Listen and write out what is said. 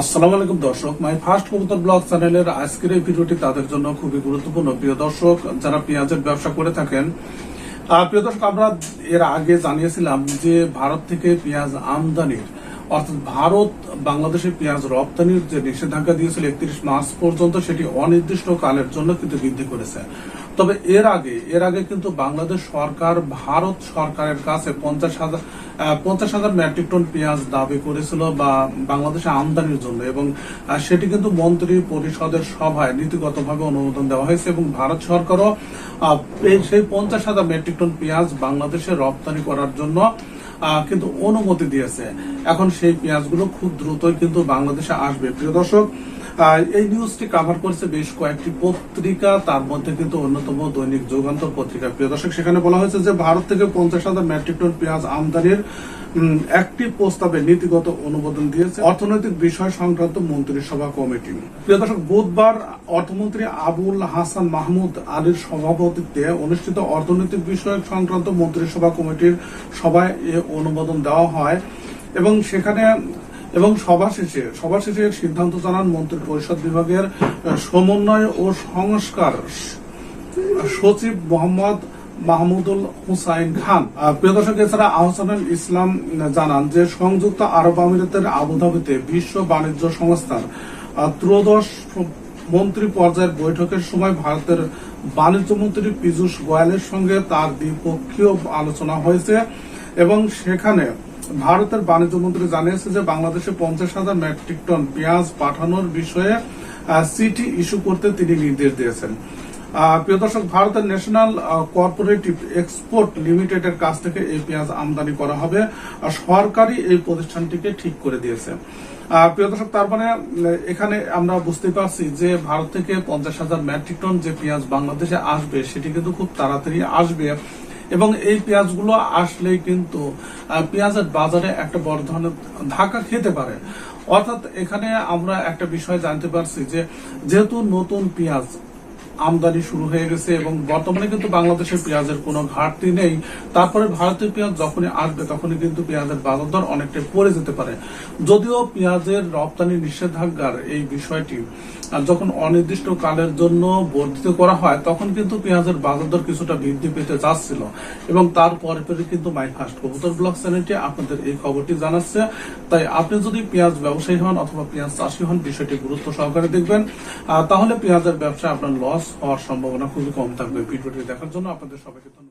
আসসালামু আলাইকুম দর্শক, মাই ফার্স্ট কবুতর ব্লগ চ্যানেলের আজকের এই ভিডিওটি তাদের জন্য খুবই গুরুত্বপূর্ণ। প্রিয় দর্শক, যারা পেঁয়াজের ব্যবসা করে থাকেন প্রিয় দর্শক, আমরা এর আগে জানিয়েছিলাম যে ভারত থেকে পেঁয়াজ আমদানির, অর্থাৎ ভারত বাংলাদেশে পেঁয়াজ রপ্তানির যে নিষেধাজ্ঞা দিয়েছিল একত্রিশ মার্চ পর্যন্ত, সেটি অনির্দিষ্ট কালের জন্য কিন্তু বৃদ্ধি করেছে। তবে এর আগে এর আগে কিন্তু বাংলাদেশ সরকার, ভারত সরকারের কাছে পঞ্চাশ হাজার পঞ্চাশ হাজার মেট্রিক টন পেঁয়াজ দাবি করেছিল বা বাংলাদেশে আমদানির জন্য এবং সেটি কিন্তু মন্ত্রী পরিষদের সভায় নীতিগতভাবে অনুমোদন দেওয়া হয়েছে এবং ভারত সরকারও সেই পঞ্চাশ হাজার মেট্রিক টন পেঁয়াজ বাংলাদেশে রপ্তানি করার জন্য কিন্তু অনুমতি দিয়েছে। এখন সেই পেঁয়াজগুলো খুব দ্রুতই কিন্তু বাংলাদেশে আসবে। প্রিয় দর্শক এই নিউজটি কাভার করেছে বেশ কয়েকটি পত্রিকা, তার মধ্যে কিন্তু অন্যতম দৈনিক যুগান্তর পত্রিকা। প্রিয় দর্শক, সেখানে বলা হয়েছে যে, ভারত থেকে পঞ্চাশ হাজার মেট্রিক টন পেঁয়াজ আমদানির একটি প্রস্তাবে নীতিগত অনুমোদন দিয়েছে অর্থনৈতিক বিষয় সংক্রান্ত মন্ত্রিসভা কমিটি। প্রিয় দর্শক, বুধবার অর্থমন্ত্রী আবুল হাসান মাহমুদ আলীর সভাপতিত্বে অনুষ্ঠিত অর্থনৈতিক বিষয় সংক্রান্ত মন্ত্রিসভা কমিটির সভায় এ অনুমোদন দেওয়া হয় এবং সেখানে এবং সভা শেষে সভা শেষে সিদ্ধান্ত জানান মন্ত্রী পরিষদ বিভাগের সমন্বয় ও সংস্কার সচিব মোহাম্মদ মাহমুদুল হুসাইন খান। প্রিয় দর্শক, এছাড়া আহসানুল ইসলাম জানান যে সংযুক্ত আরব আমিরাতের আবুধাবিতে বিশ্ব বাণিজ্য সংস্থার ত্রয়োদশ মন্ত্রী পর্যায়ের বৈঠকের সময় ভারতের বাণিজ্য মন্ত্রী পীযূষ গোয়ালের সঙ্গে তার দ্বিপক্ষীয় আলোচনা হয়েছে এবং সেখানে ভারতের বাণিজ্য মন্ত্রী জানিয়েছে যে বাংলাদেশে পঞ্চাশ হাজার মেট্রিক টন পেঁয়াজ পাঠানোর বিষয়ে চিঠি ইস্যু করতে তিনি নির্দেশ দিয়েছেন। প্রিয় দর্শক, ভারতের ন্যাশনাল কোঅপারেটিভ এক্সপোর্ট লিমিটেডের কাছ থেকে এই পেঁয়াজ আমদানি করা হবে। আর সরকারই এই প্রতিষ্ঠানটিকে ঠিক করে দিয়েছে। প্রিয় দর্শক, তার মানে এখানে আমরা বুঝতে পারছি যে ভারত থেকে পঞ্চাশ হাজার মেট্রিক টন যে পেঁয়াজ বাংলাদেশে আসবে, সেটি কিন্তু খুব তাড়াতাড়ি আসবে। এবং এই পেঁয়াজগুলো আসলেই কিন্তু পেঁয়াজের বাজারে একটা বড় ধরনের ধাক্কা খেতে পারে। অর্থাৎ এখানে আমরা একটা বিষয় জানতে পারছি যে যেহেতু নতুন পেঁয়াজ আমদানি শুরু হয়ে গেছে এবং বর্তমানে কিন্তু বাংলাদেশের পেঁয়াজের কোনো ঘাটতি নেই। তারপরে ভারতীয় পেঁয়াজ যখনই আসবে, তখনই কিন্তু পেঁয়াজের বাজার দর অনেকটাই পড়ে যেতে পারে। যদিও পেঁয়াজের রপ্তানি নিষেধাজ্ঞার এই বিষয়টি যখন অনির্দিষ্ট কালের জন্য বর্ধিত করা হয়, তখন কিন্তু পেঁয়াজের বাজার দর কিছুটা বৃদ্ধি পেতে যাচ্ছিল এবং তারপরে পরে কিন্তু মাই ফার্স্ট কবুতর ব্লগ চ্যানেলটি আপনাদের এই খবরটি জানাচ্ছে। তাই আপনি যদি পেঁয়াজ ব্যবসায়ী হন অথবা পেঁয়াজ চাষী হন, বিষয়টি গুরুত্ব সহকারে দেখবেন। তাহলে পেঁয়াজের ব্যবসায় আপনার লস হওয়ার সম্ভাবনা খুবই কম থাকবে। ভিডিওটি দেখার জন্য আপনাদের সবাইকে ধন্যবাদ।